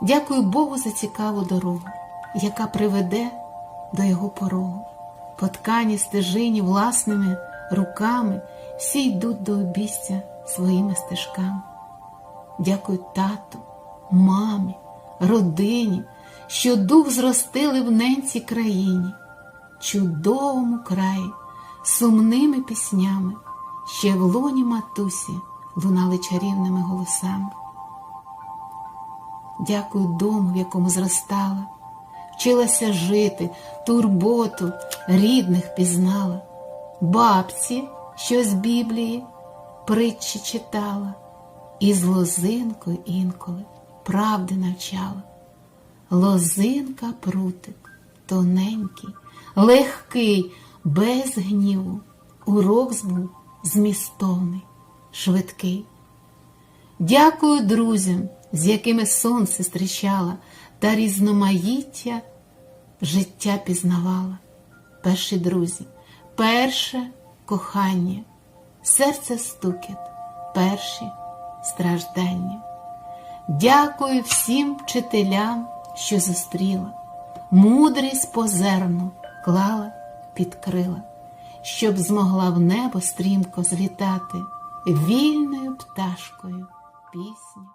Дякую Богу за цікаву дорогу, яка приведе до його порогу. По ткані стежині власними руками всі йдуть до обійстя своїми стежками. Дякую тату, мамі, родині, що дух зростили в ненці країні, чудовому краї, сумними піснями, ще в лоні матусі лунали чарівними голосами. Дякую дому, в якому зростала, вчилася жити, турботу рідних пізнала, бабці, що з Біблії притчі читала, і з лозинкою інколи правди навчала. Лозинка прутик, тоненький, легкий, без гніву, урок був змістовний, швидкий. Дякую друзям, з якими сонце зустрічала та різноманіття життя пізнавала. Перші друзі, перше кохання, серце стукіт, перші страждання. Дякую всім вчителям, що зустріла, мудрість позерну клала під крила, щоб змогла в небо стрімко злітати вільною пташкою пісню.